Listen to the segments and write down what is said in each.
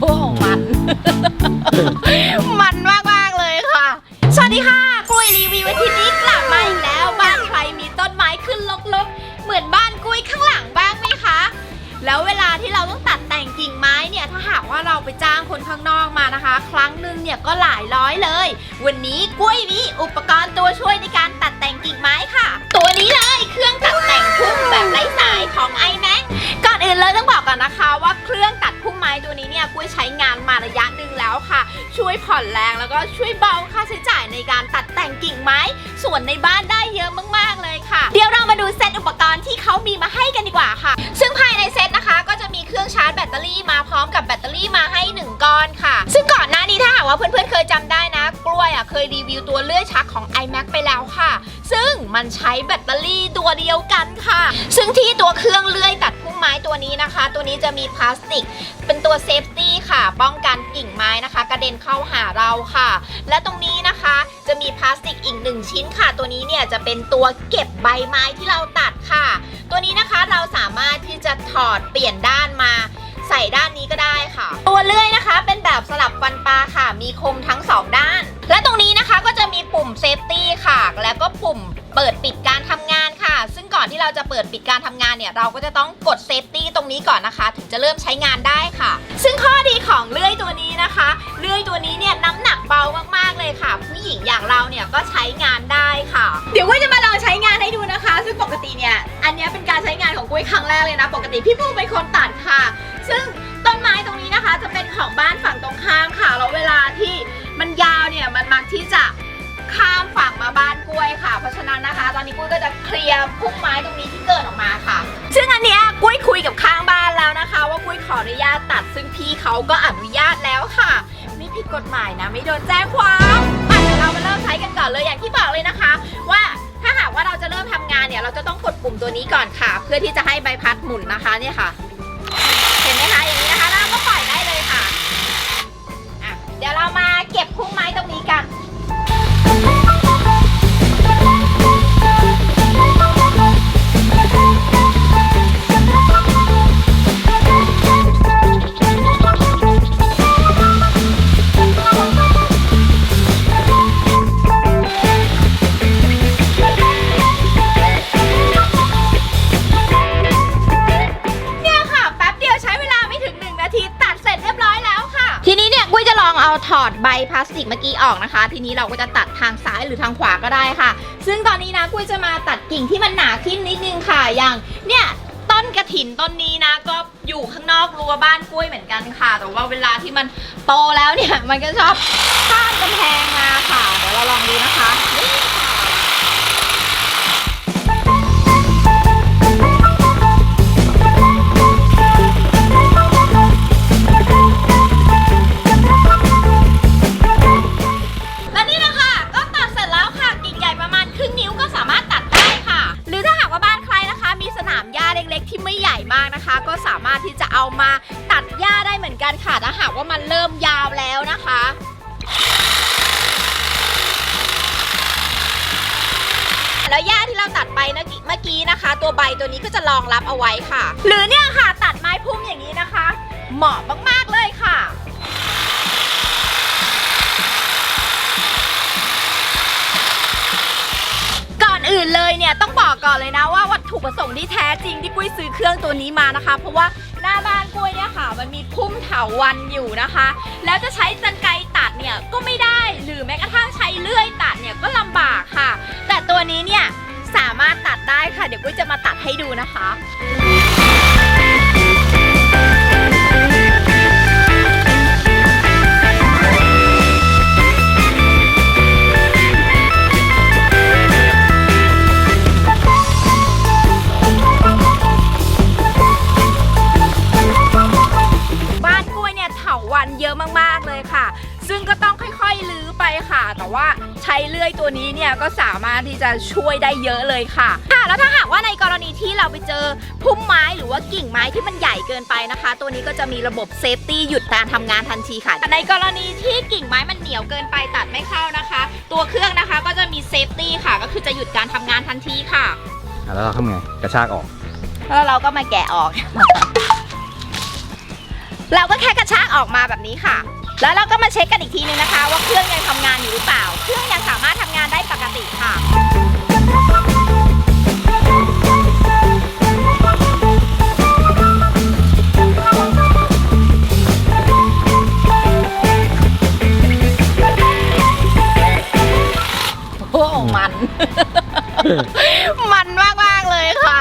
โอ้มัน มันมากมากเลยค่ะ สวัสดีค่ะกล้วยรีวิวอาทิตย์นี้กลับมาอีกแล้ว บ้านใครมีต้นไม้ขึ้นลกๆ เหมือนบ้านกล้วยข้างหลังบ้างไหมคะ แล้วเวลาที่เราต้องตัดแต่งกิ่งไม้เนี่ย ถ้าหากว่าเราไปจ้างคนข้างนอกมานะคะ ครั้งหนึ่งเนี่ยก็หลายร้อยเลย วันนี้กล้วยมีอุปกรณ์ตัวช่วยในการตัดแต่งกิ่งไม้ค่ะ ตัวนี้ มไม้ตัวนี้เนี่ยกล้วยใช้งานมาระยะหนึ่งแล้วค่ะ ช่วยผ่อนแรงแล้วก็ช่วยเบาค่าใช้จ่ายในการตัดแต่งกิ่งไม้ส่วนในบ้านได้เยอะมากๆเลยค่ะ เดี๋ยวเรามาดูเซตอุปกรณ์ที่เขามีมาให้กันดีกว่าค่ะ ซึ่งภายในเซตนะคะก็จะมีเครื่องชาร์จแบตเตอรี่มาพร้อมกับแบตเตอรี่มาให้ 1 ก้อนค่ะ ซึ่งก่อนหน้านี้ถ้าหากว่าเพื่อนๆเคยจำได้นะ กล้วยอะเคยรีวิวตัวเลื่อยชักของ iMac ไปแล้วค่ะ ซึ่งมันใช้แบตเตอรี่ตัวเดียวกันค่ะ ซึ่งที่ตัวเครื่องเลื่อยตัดพุ่มไม้ตัวนี้นะคะ ตัวนี้จะมีพลาสติก เป็นตัวเซฟตี้ค่ะ ป้องกันกิ่งไม้นะคะ กระเด็นเข้าหาเราค่ะ และตรงนี้นะคะจะมีพลาสติกอีกหนึ่งชิ้นค่ะ ตัวนี้เนี่ยจะเป็นตัวเก็บใบไม้ที่เราตัดค่ะ ตัวนี้นะคะเราสามารถที่จะถอดเปลี่ยนด้านมาใส่ด้านนี้ก็ได้ค่ะ ตัวเลื่อยนะคะ เป็นแบบสลับฟันปลาค่ะ มีคมทั้งสองด้าน และตรงนี้นะคะก็จะมีปุ่มเซฟ ปุ่มเปิดปิดการทำงานค่ะ ซึ่งก่อนที่เราจะเปิดปิดการทำงานเนี่ย เราก็จะต้องกดเซฟตี้ตรงนี้ก่อนนะคะ ถึงจะเริ่มใช้งานได้ค่ะ ซึ่งข้อดีของเลื่อยตัวนี้นะคะ เลื่อยตัวนี้เนี่ยน้ำหนักเบามากๆเลยค่ะ ผู้หญิงอย่างเราเนี่ยก็ใช้งานได้ค่ะ เดี๋ยวกุ้ยจะมาลองใช้งานให้ดูนะคะ ซึ่งปกติเนี่ย อันนี้เป็นการใช้งานของกุ้ยครั้งแรกเลยนะ ปกติพี่ปูเป็นคนตัดค่ะ ซึ่งต้นไม้ตรงนี้นะคะ จะเป็นของบ้านฝั่งตรงข้ามค่ะ แล้วเวลาที่มันยาวเนี่ย มันมักที่จะ ข้ามฝั่งมาบ้านกล้วยค่ะ เพราะฉะนั้นนะคะ ตอนนี้กุ้ยก็จะเคลียร์พุ่มไม้ตรงนี้ที่เกิดออกมาค่ะ ซึ่งอันเนี้ยกุ้ยคุยกับข้างบ้านแล้วนะคะ ว่ากุ้ยขออนุญาตตัดซึ่งพี่เขาก็อนุญาตแล้วค่ะ ไม่ผิดกฎหมายนะไม่โดนแจ้งความอะเดี๋ยวเรามาเริ่มใช้กันก่อนเลยอย่างที่บอกเลยนะคะ ว่าถ้าหากว่าเราจะเริ่มทำงานเนี่ยเราจะต้องกดปุ่มตัวนี้ก่อนค่ะ เพื่อที่จะให้ใบพัดหมุนนะคะเนี่ยค่ะ เห็นไหมคะอย่างนี้นะคะแล้วเราก็ปล่อยได้เลยค่ะอะ เดี๋ยวเรามาเก็บพุ่มไม้ตรงนี้กัน องเอาถอดใบพลาสติกเมื่อกี้ออกนะคะ ทีนี้เราก็จะตัดทางซ้ายหรือทางขวาก็ได้ค่ะ ซึ่งตอนนี้นะกุ้ยจะมาตัดกิ่งที่มันหนาขึ้นนิดนึงค่ะอย่างเนี่ยต้นกระถินต้นนี้นะก็อยู่ข้างนอกรั้วบ้านกล้วยเหมือนกันค่ะ แต่ว่าเวลาที่มันโตแล้วเนี่ยมันก็ชอบข้ามกำแพงมาค่ะเดี๋ยวเราลองดูนะคะนี่ค่ะและ มากนะคะ ก็สามารถที่จะเอามาตัดหญ้าได้เหมือนกันค่ะถ้าหากว่ามันเริ่มยาวแล้วนะคะแล้วหญ้าที่เราตัดไปเมื่อกี้นะคะ ตัวใบตัวนี้ก็จะรองรับเอาไว้ค่ะ หรือเนี่ยค่ะตัดไม้พุ่มอย่างนี้นะคะ เหมาะมากๆเลยค่ะ ก่อนอื่นเลยเนี่ยต้องบอกก่อนเลยนะว่าวั ถุประสงค์ที่แท้จริงที่กุ้ยซื้อเครื่องตัวนี้มานะคะ เพราะว่าหน้าบ้านกุ้ยเนี่ยค่ะ มันมีพุ่มเถาวันอยู่นะคะ แล้วจะใช้จันไกตัดเนี่ยก็ไม่ได้หรือแม้กระทั่งใช้เลื่อยตัดเนี่ยก็ลำบากค่ะ แต่ตัวนี้เนี่ยสามารถตัดได้ค่ะ เดี๋ยวกุ้ยจะมาตัดให้ดูนะคะ อะมากๆเลยค่ะ ซึ่งก็ต้องค่อยๆลื้อไปค่ะ แต่ว่าใช้เลื่อยตัวนี้เนี่ยก็สามารถที่จะช่วยได้เยอะเลยค่ะค่ะ แล้วถ้าหากว่าในกรณีที่เราไปเจอพุ่มไม้หรือว่ากิ่งไม้ที่มันใหญ่เกินไปนะคะ ตัวนี้ก็จะมีระบบเซฟตี้หยุดการทำงานทันทีค่ะแต่ในกรณีที่กิ่งไม้มันเหนียวเกินไปตัดไม่เข้านะคะ ตัวเครื่องนะคะก็จะมีเซฟตี้ค่ะ ก็คือจะหยุดการทำงานทันทีค่ะอะแล้วเราทำไงกระชากออก แล้วเราก็มาแกะออก เราก็แค่กระชากออกมาแบบนี้ค่ะ แล้วเราก็มาเช็คกันอีกทีนึงนะคะ ว่าเครื่องยังทำงานอยู่หรือเปล่า เครื่องยังสามารถทำงานได้ปกติค่ะโอ้มัน มันมากมากๆเลยค่ะ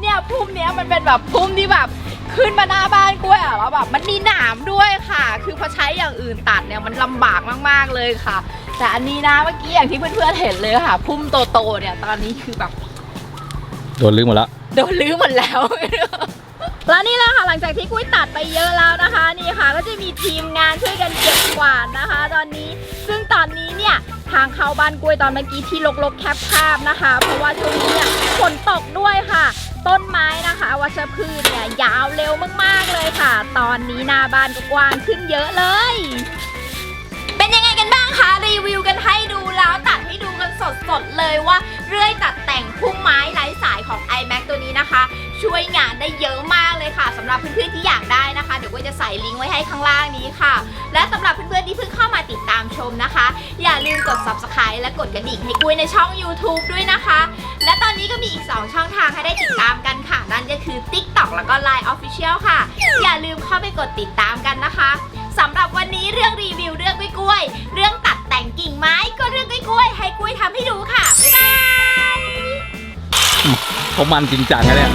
เนี่ยพุ่มเนี้ยมันเป็นแบบพุ่มที่แบบ ขึ้นมาหน้าบ้านกล้วยอะแล้วแบบมันมีหนามด้วยค่ะ คือพอใช้อย่างอื่นตัดเนี่ยมันลำบากมากๆเลยค่ะ แต่อันนี้นะเมื่อกี้อย่างที่เพื่อนๆเห็นเลยค่ะ พุ่มโตๆเนี่ยตอนนี้คือแบบโดนลึกหมดแล้วโดนลื้อหมดแล้ว แล้วนี่แหละค่ะหลังจากที่กุ้ยตัดไปเยอะแล้วนะคะนี่ค่ะ ก็จะมีทีมงานช่วยกันเก็บกวาดนะคะ ตอนนี้ซึ่งตอนนี้เนี่ยทางเข้าบ้านกล้วยตอนเมื่อกี้ที่ลกๆแคบๆนะคะ เพราะว่าช่วงนี้เนี่ยฝนตกด้วยค่ะ ต้นไม้นะคะวัชพืชเนี่ยยาวเร็วมากๆเลยค่ะ ตอนนี้หน้าบ้านก็กว้างขึ้นเยอะเลย เป็นยังไงกันบ้างคะรีวิวกันให้ดูแล้วตัดให้ดูกันสดๆเลยว่าเรื่อยตัดแต่งพุ่มไม้ไร้สายของ iMac ตัวนี้นะคะ ช่วยงานได้เยอะมากเลยค่ะสำหรับเพื่อนๆที่อยากได้นะคะ เดี๋ยวก็จะใส่ลิงก์ไว้ให้ข้างล่างนี้ค่ะ ชมนะคะ อย่าลืมกด subscribe และกดกระดิ่งให้กุ้ยในช่อง YouTube ด้วยนะคะ และตอนนี้ก็มีอีก 2 ช่องทางให้ได้ติดตามกันค่ะ นั่นก็คือ TikTok แล้วก็ Line Official ค่ะ อย่าลืมเข้าไปกดติดตามกันนะคะสำหรับวันนี้เรื่องรีวิวเรื่องกล้วยๆเรื่องตัดแต่งกิ่งไม้ก็เรื่องกล้วยๆให้กล้วยทำให้ดูค่ะบ๊ายบาย เขามันจริงจังนะเนี่ย